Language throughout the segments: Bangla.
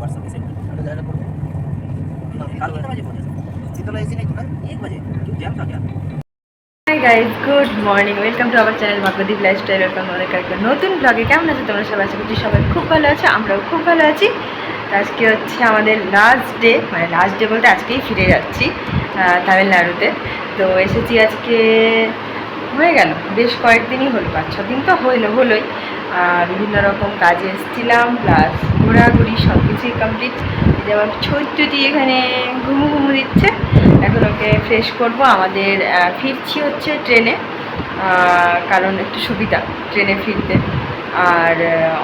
व्हाट्सएप पे सेंड कर अरे जाना पड़ो कल कितने बजे पहुंचे शीतला ऐसी नहीं खुला एक बजे क्यों जैम था क्या hi guys good morning welcome to our channel Bhagyadeep lifestyle welcome আমাদের একটা নতুন ব্লগে কেমন আছে তোমরা সবাই আশা করছি সবাই খুব ভালো আছে আমরাও খুব ভালো আছি তো আজকে হচ্ছে আমাদের লাস্ট ডে মানে লাস্ট ডে বলতে আজকেই ফিরে যাচ্ছি আহ, তামিলনাড়ুতে তো এসেছি আজকে হয়ে গেল। বেশ কয়েকদিনই হলো, পাঁচ, ছ দিন তো হইল, হলোই। আর বিভিন্ন রকম কাজে এসেছিলাম প্লাস ঘোরাঘুরি সব কিছুই কমপ্লিট যেমন ছোট্টটি এখানে ঘুমু ঘুমু দিচ্ছে। এখন ওকে ফ্রেশ করব। আমাদের ফিরছি হচ্ছে ট্রেনে কারণ একটু সুবিধা ট্রেনে ফিরতে। আর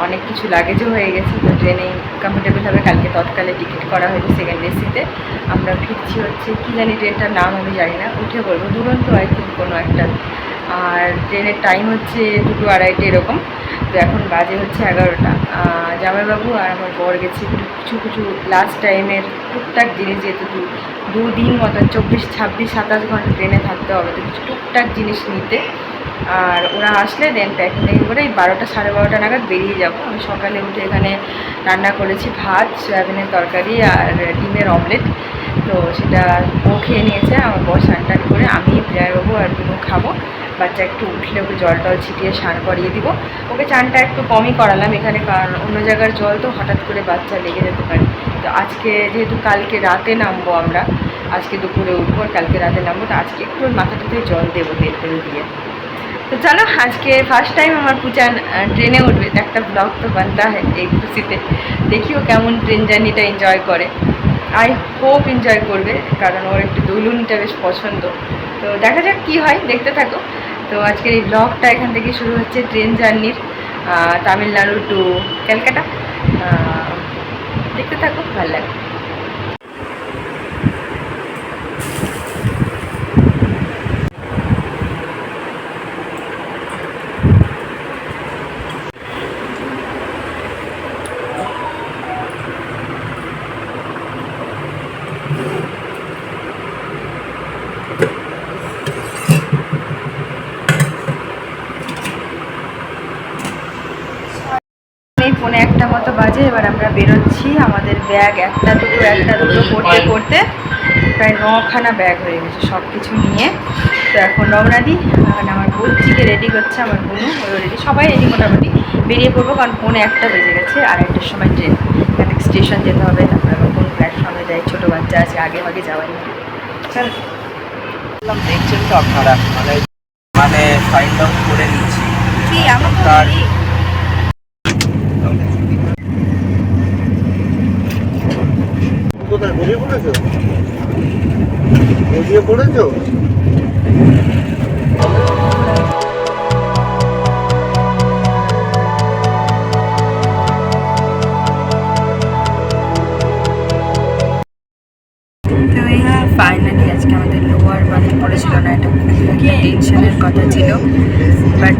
অনেক কিছু লাগেজও হয়ে গেছে, তো ট্রেনে কমফোর্টেবল হবে। কালকে তৎকালে টিকিট করা হয়েছে সেকেন্ড এসিতে আমরা ফিরছি হচ্ছে, কী জানি ট্রেনটার নাম আমি জানি না, উঠে বলব দুরন্ত আই থিঙ্ক কোনো একটা আর ট্রেনের টাইম হচ্ছে দুটো আড়াইটে এরকম। তো এখন বাজে হচ্ছে এগারোটা। জামাইবাবু আর আমার বর গেছে কিছু কিছু লাস্ট টাইমের টুকটাক জিনিস যেহেতু দু- দুদিন মতন চব্বিশ, ছাব্বিশ, সাতাশ ঘণ্টা ট্রেনে থাকতে হবে। তো কিছু টুকটাক জিনিস নিতে। আর ওরা আসলে দেন প্যাকিং করে এই বারোটা, সাড়ে বারোটা নাগাদ বেরিয়ে যাব। আমি সকালে উঠে এখানে রান্না করেছি ভাত, সয়াবিনের তরকারি আর ডিমের অমলেট তো সেটা ও খেয়ে নিয়েছে। আমার বর স্নান করে আমি, প্রিয়াবাবু আর বিনু খাব। বাচ্চা একটু উঠলে ওকে জল টল ছিটিয়ে স্নান করিয়ে দিব। ওকে চানটা একটু কমই করালাম এখানে, কারণ অন্য জায়গার জল তো হঠাৎ করে বাচ্চা লেগে যেতে পারে। তো আজকে যেহেতু কালকে রাতে নামবো আমরা, আজকে দুপুরে উঠবো, আর কালকে রাতে নামবো, তো আজকে একটু মাথাটাতে জল দেবো তেল তেল দিয়ে। তো চলো, আজকে ফার্স্ট টাইম আমার পুচান ট্রেনে উঠবে। একটা ব্লগ তো বানতে হয় এই খুশিতে। দেখিও কেমন ট্রেন জার্নিটা এনজয় করে। আই হোপ এনজয় করবে, কারণ ওর একটু দুলুনিটা বেশ পছন্দ। তো দেখা যাক কী হয়, দেখতে থাকো। তো আজকের এই ব্লগটা এখান থেকে শুরু হচ্ছে ট্রেন জার্নির তামিলনাড়ু টু ক্যালকাটা দেখতে থাকো, ভালো লাগে এই পৌনে একটা মতো বাজে এবার আমরা বেরোচ্ছি আমাদের ব্যাগ একটা দুটো একটা দুটো করতে করতে। প্রায় নখানা ব্যাগ হয়ে গেছে সব কিছু নিয়ে। তো এখন রওনা দিই। এখন আমার বলছিকে রেডি করছে আমার বোনু রেডি সবাই রেডি মোটামুটি। বেরিয়ে পড়ব কারণ পৌনে একটা বেজে গেছে আর একটার সময় ট্রেন এখানে স্টেশন যেতে হবে তারপরে আবার কোন প্ল্যাটফর্মে যায় ছোটো বাচ্চা আছে আগে আগে যাওয়াই। চল। দেখছেন তো আপনারা? মানে মানে আউট করে নিচ্ছি। আমার তার- কোথায় বেরিয়ে পড়েছো বেরিয়ে পড়েছো তো এই ফাইনালি আজকে আমাদের লোয়ার বার্থ পড়েছিল না, এটা টেনশনের কথা ছিল। বাট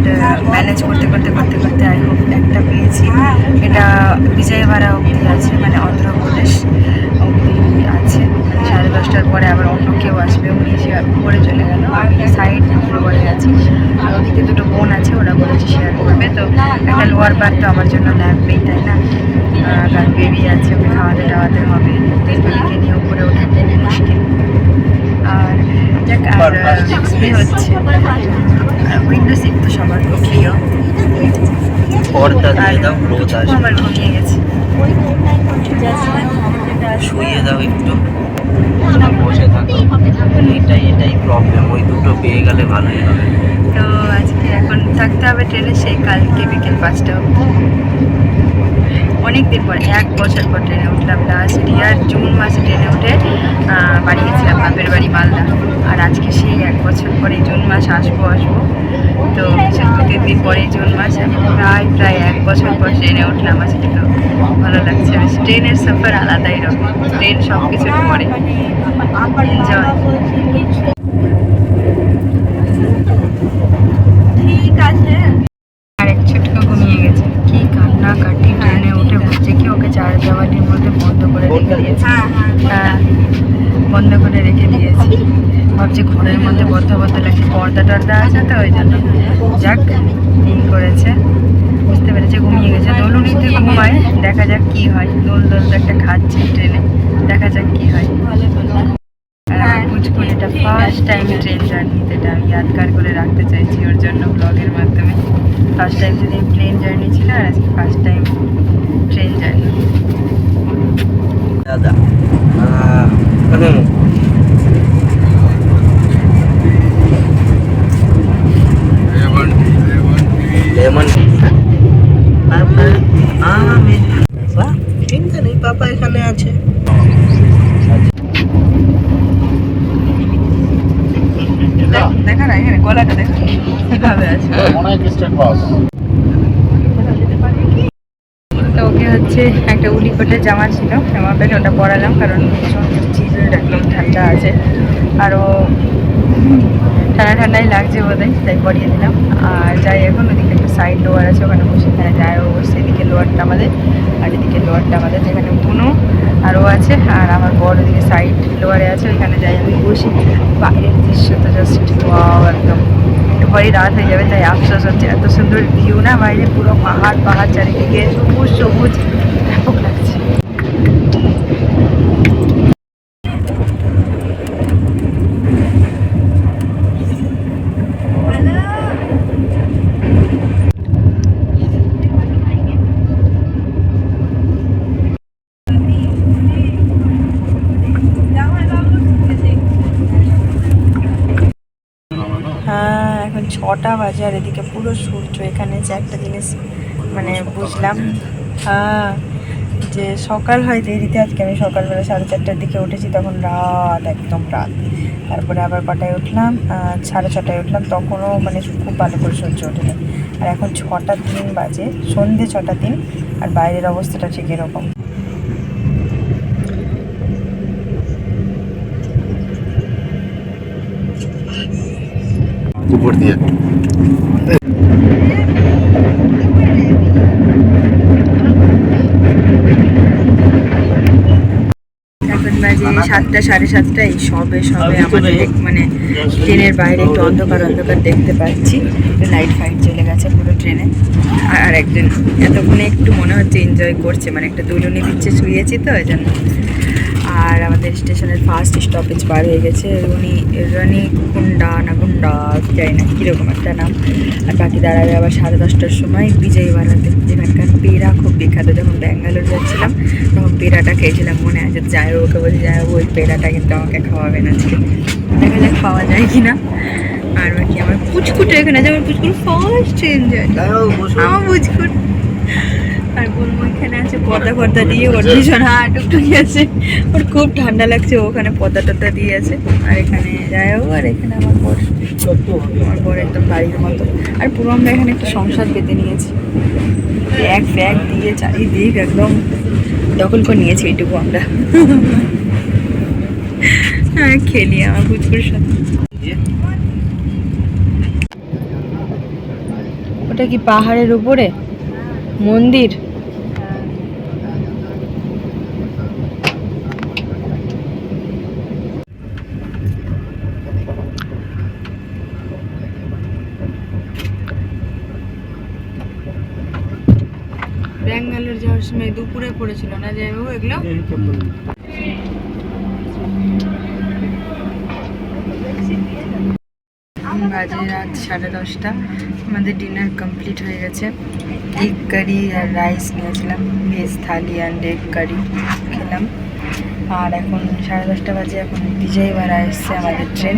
ম্যানেজ করতে করতে করতে করতে আই হোপ একটা পেয়েছি। এটা বিজয়বাড়া অবধি আছে মানে অন্ধ্রপ্রদেশ অবধি আছে। সাড়ে দশটার পরে আবার অন্য কেউ আসবে, উনি এসে উপরে চলে গেল। আমি সাইড ফ্লোরে আছি। আর ওদিকে দুটো বোন আছে, ওরা বলেছে শেয়ার করবে। তো একটা লোয়ার বার্থ তো আমার জন্য লাগবেই, তাই না? কারণ বেবি আছে, ওকে খাওয়াতে টাওয়াতে হবে বেবিকে নিয়ে উপরে ওঠা খুব মুশকিল। হচ্ছে উইন্ডো সিট তো সবার প্রিয় পর্দা দিয়ে দাও রোদ আসবে আমার ঘুমিয়ে গেছে শুয়ে দাও একটু বসে থাকো এটাই এটাই প্রবলেম ওই দুটো পেয়ে গেলে ভালোই হবে তো আজকে এখন থাকতে হবে ট্রেনে, সেই কালকে বিকেল পাঁচটা অনেক দিন পর, এক বছর পর ট্রেনে উঠলাম। লাস্ট ইয়ার জুন মাসে ট্রেনে উঠে বাড়ি গেছিলাম বাপের বাড়ি মালদা। আর আজকে সেই এক বছর পরে জুন মাস আসব আসব। তো কিছু দু তিন দিন পরে জুন মাস প্রায় প্রায় এক বছর পর ট্রেনে উঠলাম। আজকে তো ভালো লাগছে। ট্রেনের সফর আলাদাই রকম। ট্রেন সব কিছুর পরে ঠিক আছে আর এক ছোটকে ঘুমিয়ে গেছে কি কান্না কাটি ট্রেনে উঠে বলছে কি ওকে চার দেওয়ালির মধ্যে বন্ধ করে রেখে দিয়েছে হ্যাঁ বন্ধ করে রেখে দিয়েছি। ভাবছি ঘরের মধ্যে বদ্ধ বদ্ধ লাগছে পর্দা টর্দা আছে তো ওই জন্য। যাক এই করেছে। বুঝতে পেরেছে ঘুমিয়ে গেছে। দোলুনিতে ঘুমায়। দেখা যাক কি হয়। দোল দোল একটা খাচ্ছে ট্রেনে। দেখা যাক কি হয়। আর এটা ফার্স্ট টাইম ট্রেন জার্নিতে এটা আমি ইয়াদগার করে রাখতে চাইছি ওর জন্য ব্লগের মাধ্যমে। ফার্স্ট টাইম যদি প্লেন জার্নি ছিল আর আজকে ফার্স্ট টাইম ট্রেন জার্নি আমি বাহ চিন্তা নেই পাপা এখানে আছে। দেখা না এখানে গলাটা দেখা। কীভাবে আছে? অনেক স্টেট বাস ওকে হচ্ছে একটা উলি কোটের জামা ছিল, জামা প্যান্ট ওটা পরালাম, কারণ ভীষণ একদম ঠান্ডা আছে। আরও ঠান্ডা ঠান্ডাই লাগছে বোধহয়, তাই পরিয়ে দিলাম। আর যাই এখন, ওদিকে একটা সাইড লোয়ার আছে, ওখানে বসে এখানে যায় ও বসে, এদিকে লোয়ারটা আমাদের, আর এদিকে লোয়ারটা আমাদের, যেখানে বুনো আরও আছে, আর আমার বড় ওদিকে সাইড লোয়ারে আছে, ওইখানে যাই আমি বসি। বাইরের দৃশ্য তো জাস্ট একদম। একটু পরেই রাত হয়ে যাবে তাই আফসোস হচ্ছে এত সুন্দর ভিউ না বাইরে পুরো পাহাড় পাহাড় চারিদিকে সবুজ সবুজ ব্যাপক লাগছে হ্যাঁ এখন ছটা বাজে আর এদিকে পুরো সূর্য, এখানে যে একটা জিনিস মানে বুঝলাম। হ্যাঁ যে সকাল হয় দেরিতে, আজকে আমি সকালবেলা সাড়ে চারটার দিকে উঠেছি, তখন রাত, একদম রাত। তারপরে আবার কটায় উঠলাম? সাড়ে ছটায় উঠলাম, তখনও মানে খুব ভালো করে সূর্য ওঠেনি। আর এখন ছটা তিন বাজে, সন্ধে ছটা তিন, আর বাইরের অবস্থাটা ঠিক এরকম। উপর দিয়ে। বাজে সাতটা সাড়ে সাতটা এই সবে সবে আমাদের এক- মানে ট্রেনের বাইরে একটু অন্ধকার অন্ধকার দেখতে পাচ্ছি। লাইট ফাইট চলে গেছে পুরো ট্রেনে। আর একজন এতক্ষণে একটু মনে হচ্ছে এনজয় করছে মানে একটা দুলুনি দিচ্ছে শুয়েছি তো ওই জন্য আর আমাদের স্টেশনের ফার্স্ট স্টপেজ পার হয়ে গেছে। রনি রনি কুন্ডা না গুন্ডা জানি না কীরকম একটা নাম। আর বাকি দাঁড়াবে আবার সাড়ে দশটার সময়। বিজয়ওয়াড়াতে যেখানকার পেড়া খুব বিখ্যাত। যখন ব্যাঙ্গালোর যাচ্ছিলাম তখন পেড়াটা খেয়েছিলাম মনে আছে। যাই ওকে বলি যাই ওই পেড়াটা কিন্তু আমাকে খাওয়াবেন আজকে। দেখা যাক পাওয়া যায় কি না আর বাকি আমার পুচকুটা এখানে আছে আমার পুচকুর ফার্স্ট যাও, বসো। আমার পুচকুট এখানে আছে পর্দা পর্দা দিয়ে, ওর ভীষণ হাঁ টুকটুকি আছে। ওর খুব ঠান্ডা লাগছে ওখানে পর্দা টর্দা দিয়ে আছে। আর এখানে যায় ও আর এখানে আমার বর। আমার বর একদম বাড়ির মতো। আর পুরো আমরা এখানে একটা সংসার পেতে নিয়েছি। ব্যাগ ব্যাগ দিয়ে, চারিদিক একদম দখল করে নিয়েছি এইটুকু আমরা। হ্যাঁ খেলি আমার পুচকুর সাথে। ওটা কি পাহাড়ের উপরে? মন্দির? সময় দুপুরে পড়েছিল না যাই হোক এগুলো বাজে রাত সাড়ে দশটা। আমাদের ডিনার কমপ্লিট হয়ে গেছে। এগ কারি আর রাইস নিয়েছিলাম veg thali and egg curry খেলাম। আর এখন সাড়ে দশটা বাজে এখন বিজয়বাড়া এসছে আমাদের ট্রেন।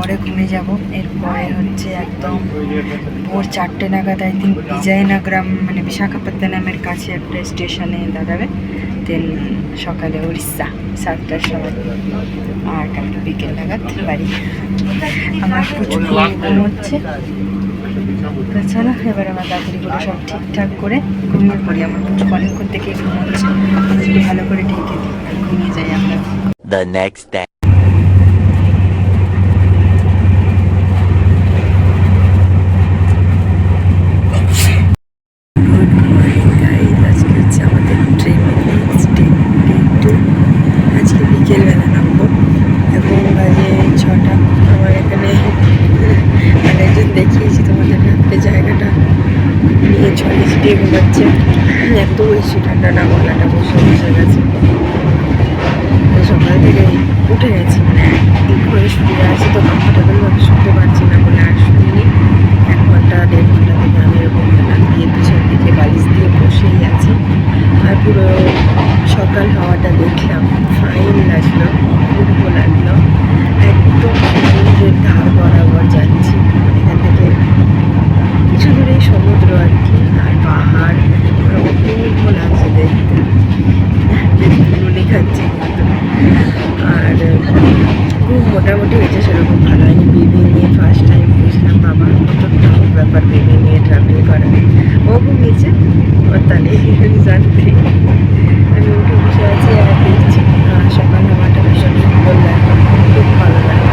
এরপরে ঘুমে যাব। এরপরে হচ্ছে একদম ভোর চারটে নাগাদ আই থিঙ্ক বিজয়নগরম মানে বিশাখাপত্তনমের কাছে একটা স্টেশনে দাঁড়াবে। দেন সকালে উড়িষ্যা সাতটার সময় আর কালকে বিকেল নাগাদ বাড়ি। আমার প্রচুর ঘুমোচ্ছে তাছাড়া এবার আমার তাড়াতাড়িগুলো সব ঠিকঠাক করে ঘুমিয়ে পড়ি। আমার প্রচুর অনেকক্ষণ থেকে ঘুমোচ্ছে ভালো করে ঢেকে দিই, ঘুমিয়ে যাই আমরা। The next day. Good morning guys আজকে হচ্ছে আমাদের ট্রেনের নেক্সট ডে ডে টু আজকে বিকেলবেলা নামবো এখন বাজে ছটা আমার এখানে মানে একজন দেখিয়েছি তোমাদের নামতে জায়গাটা নিয়ে ছ ঠান্ডা না গলাটা বসে বসে গেছে। সকাল থেকে উঠে গেছি মানে দিক হয়ে শুয়ে আছি, তো কমফোর্টেবল ভাবে শুনতে পারছি না বলে আর শুনিনি এক ঘণ্টা, দেড় ঘণ্টা থেকে আমি এরকম দিয়ে পিছন দিকে বালিশ দিয়ে বসেই আছি। আর পুরো সকাল হাওয়াটা দেখলাম ফাইন লাগল, অপূর্ব লাগল। একদম সমুদ্রের ধার বরাবর যাচ্ছি মানে এখান থেকে কিছু দূরেই সমুদ্র আর কি আর পাহাড় আর অপূর্ব লাগছে দেখতে নুনি খাচ্ছি কিন্তু আর খুব মোটামুটি হয়েছে সেরকম ভালো হয়নি বেবি নিয়ে ফার্স্ট টাইম বুঝলাম বাবার কত টাফ ব্যাপার বেবি নিয়ে ট্রাভেল করা ও ঘুমিয়েছে ওর তাহলে জানতে আমি উঠে বসে আছি আর দেখছি সকাল হাওয়াটা ভীষণ সুন্দর লাগে খুব ভালো লাগে।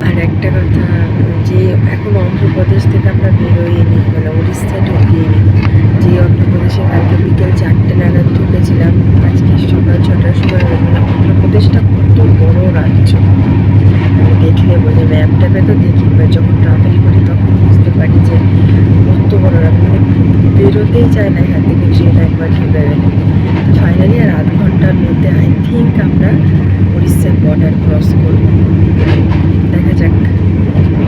আর একটা কথা, যে এখন অন্ধ্রপ্রদেশ থেকে আমরা বেরোইনি মানে উড়িষ্যা ঢুকিনি যে অন্ধ্রপ্রদেশে কালকে বিকেল চারটে নাগাদ ঢুকেছিলাম, আজকে সকাল ছটার সময় বেরোলাম অন্ধ্রপ্রদেশটা কত বড় রাজ্য। দেখলে বলে ম্যাপ ট্যাপে তো দেখি বা যখন ট্রাভেল করি তখন পারি যে কত বড় মানে বেরোতেই চায় না এখান থেকে ট্রেন একবার ঢুকে গেলে ফাইনালি আর আধ ঘণ্টার মধ্যে আই থিঙ্ক আমরা উড়িষ্যার বর্ডার ক্রস করব। দেখা যাক।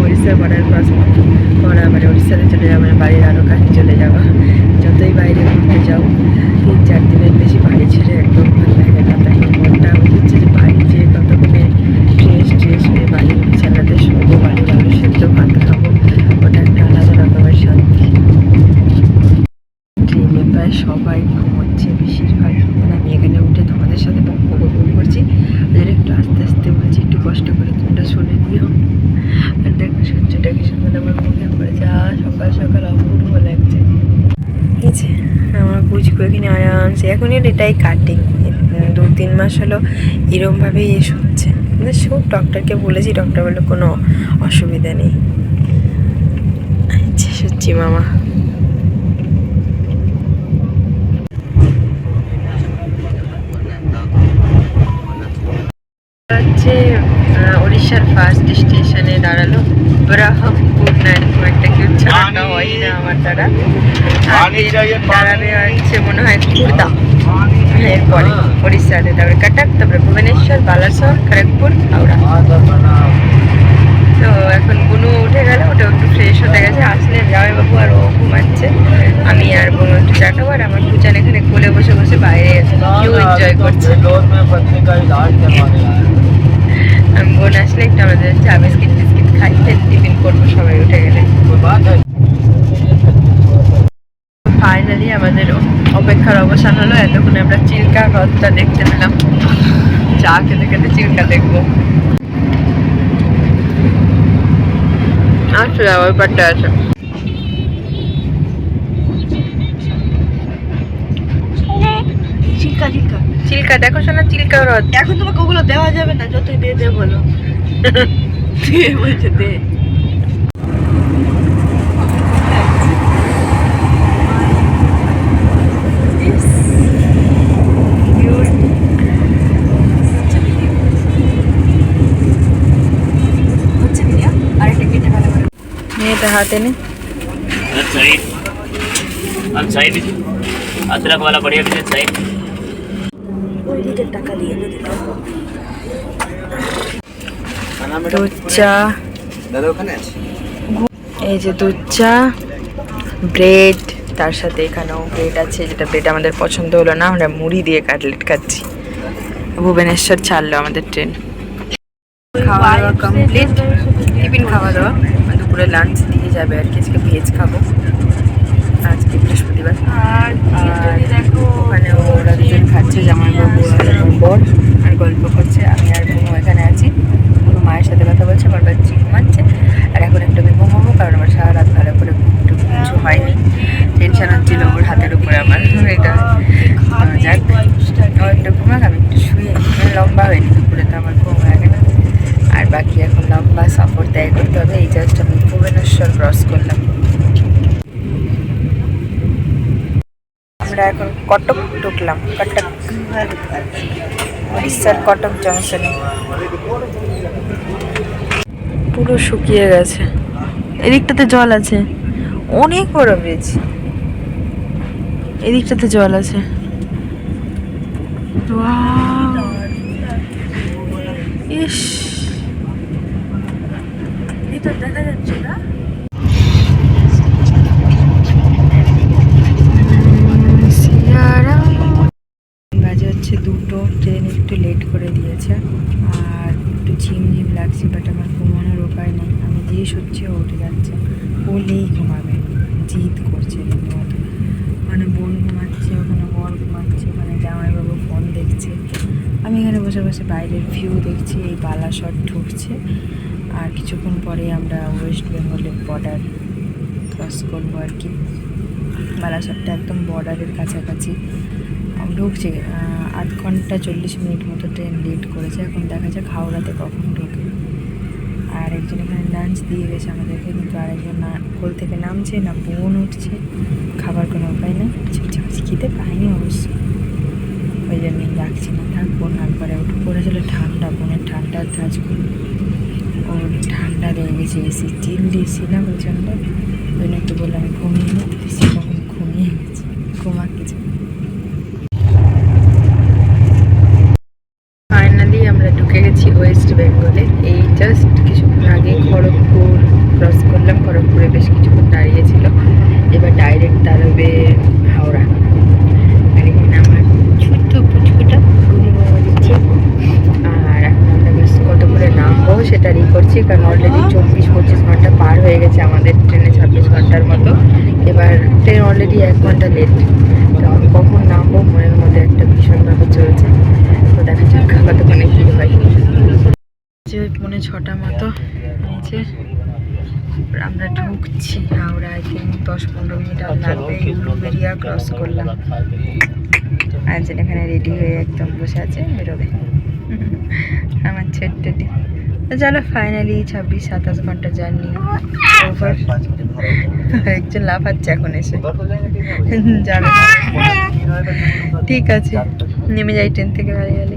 উড়িষ্যার বর্ডার ক্রস করা মানে উড়িষ্যাতে চলে যাওয়া মানে বাড়ির আরও কাছে চলে যাওয়া যতই বাইরে ঘুরতে যাও হলো এরমভাবেই এস হচ্ছে সব ডক্টরকে বলেছি ডক্টর বলল কোনো অসুবিধা নেই। আচ্ছা সত্যি মামা। হচ্ছে উড়িষ্যার ফার্স্ট স্টেশনে দাঁড়াল। ব্রাহ্মপুর না এরকম একটা কি উচ্চারণটা হয় না আমার দ্বারা। আর দাঁড়াবে হচ্ছে মনে হয় খুর্দা এরপরে উড়িষ্যাতে তারপরে কটক, তারপরে ভুবনেশ্বর, বালাসর, খড়গপুর, হাওড়া। তো এখন বুনু উঠে গেল, ওটা একটু ফ্রেশ হতে গেছে। আসলে জামাই বাবু আর ও ঘুমাচ্ছে। আমি আর বুনু একটু চা আর আমার দুজন এখানে কোলে বসে বসে বাইরে ভিউ এনজয় করছে। আমি বোন আসলে একটু আমাদের চা বিস্কিট বিস্কিট খাই দেন টিফিন করব, সবাই উঠে গেলে। ফাইনালি আমাদের অপেক্ষার অবসান হলো এতক্ষণে আমরা চিল্কা হ্রদটা দেখতে পেলাম। চা খেতে খেতে চিল্কা দেখব। আচ্ছা ওই পাটটা আছে চিল্কা চিল্কা। চিল্কা দেখো শোনা চিল্কা হ্রদ এখন তোমাকে ওগুলো দেওয়া যাবে না যতই দিয়ে দে বলো। দিয়ে বলছে দে। টাকা দিয়ে এনে দুধ চা। এই যে দুধ চা ব্রেড তার সাথে এখানেও ব্রেড আছে যেটা ব্রেড আমাদের পছন্দ হলো না আমরা মুড়ি দিয়ে কাটলেট খাচ্ছি ভুবনেশ্বর ছাড়লো আমাদের ট্রেন। খাওয়া দাওয়া কমপ্লিট টিফিন খাওয়া দাওয়া। দুপুরে লাঞ্চ দিয়ে যাবে আর কি। আজকে ভেজ খাব। আজকে বৃহস্পতিবার। আর দেখো ওখানে ওরা দুজন খাচ্ছে জামাই বাবু আর আমার বর আর গল্প করছে আমি আর বোনও এখানে আছি বোনও মায়ের সাথে কথা বলছে আমার বাচ্চা ঘুমাচ্ছে আর এখন একটু আমি ঘুমাবো কারণ আমার সারা রাত ভালো করে ঘুমটুক কিছু হয়নি টেনশন হচ্ছিল ওর হাতের উপরে আমার এটা আহ, যাক ও একটু ঘুমাক আমি একটু শুয়ে মানে লম্বা হয়নি দুপুরে তো আমার ঘুম হয়ে গেল আর বাকি এখন লম্বা সফর ত্যাগ করতে হবে এই জাস্ট আমি ভুবনেশ্বর ক্রস করলাম আমরা এখন কটক ঢুকলাম কটক। উড়িষ্যার কটক জংশনে পুরো শুকিয়ে গেছে। এদিকটাতে জল আছে। অনেক বড় ব্রিজ এদিকটাতে জল আছে! ইস! এটা দেখা যাচ্ছে না? লেট করে দিয়েছে। আর একটু ঝিমঝিম লাগছে বাট আমার ঘুমানোর উপায় নেই। আমি সত্যি ও উঠে যাচ্ছে বলেই ঘুমাবে। জিদ করছে রীতিমতো মানে বোন ঘুমাচ্ছে, ওখানে বর ঘুমাচ্ছে, ওখানে জামাইবাবু ফোন দেখছে। আমি এখানে বসে বসে বাইরের ভিউ দেখছি, এই বালাসট ঢুকছে। আর কিছুক্ষণ পরে আমরা ওয়েস্ট বেঙ্গলের বর্ডার ক্রস করব আর কি। বালাসটটা একদম বর্ডারের কাছাকাছি। ঢুকছে আধ ঘণ্টা চল্লিশ মিনিট মতো ট্রেন লেট করেছে। এখন দেখা যাক হাওড়াতে কখন ঢোকে। আর একজন এখানে লাঞ্চ দিয়ে গেছে আমাদেরকে, কিন্তু আরেকজন না, কোল থেকে নামছে না, বোন উঠছে। খাবার কোনো উপায় নেই। চিপচাপাচি খেতে পাইনি অবশ্য। ওই জন্যই রাখছি না। থাক, বোন একবারে উঠে পড়েছিল। ঠান্ডা, বোনের ঠান্ডার ধাজ করে ওর ঠান্ডা লেগে গেছে এসি চিল দিয়েছি না প্রচণ্ড ওই জন্য একটু বললাম ঘুমিয়ে নিতে সে তখন ঘুমিয়ে গেছে? ঘুমা কিছু ফাইনালি আমরা ঢুকে গেছি ওয়েস্ট বেঙ্গলে এই জাস্ট কিছুক্ষণ আগে খড়গপুর ক্রস করলাম খড়গপুরে বেশ কিছুক্ষণ দাঁড়িয়েছিল এবার ডাইরেক্ট দাঁড়াবে হাওড়া আর এখানে আমার ছোট্ট পুচকুটা গুলি মোমো দিচ্ছে আর এখন আমরা বেশ কত করে নামবো সেটা ই করছি কারণ অলরেডি চব্বিশ পঁচিশ ঘণ্টা পার হয়ে গেছে আমাদের ট্রেনে ছাব্বিশ ঘণ্টার মতো এবার ট্রেন অলরেডি এক ঘণ্টা লেট তো আমি কখন নামবো মনের মধ্যে একটা ভীষণভাবে চলছে তো দেখা যাক কতক্ষণে কী হয় যে পৌনে ছটা মতো। নিচে আমরা ঢুকছি হাওড়া আই থিঙ্ক দশ পনেরো মিনিট আর লাগবে। উলুবেরিয়া ক্রস করলাম। যেন এখানে রেডি হয়ে একদম বসে আছে, বেরোবে। আমার ছোট্টটি চলো ফাইনালি ছাব্বিশ, সাতাশ ঘণ্টা জার্নি ওভার একজন লাফাচ্ছে এখন এসে। ঠিক আছে, নেমে যাই ট্রেন থেকে, বাড়ি গেলে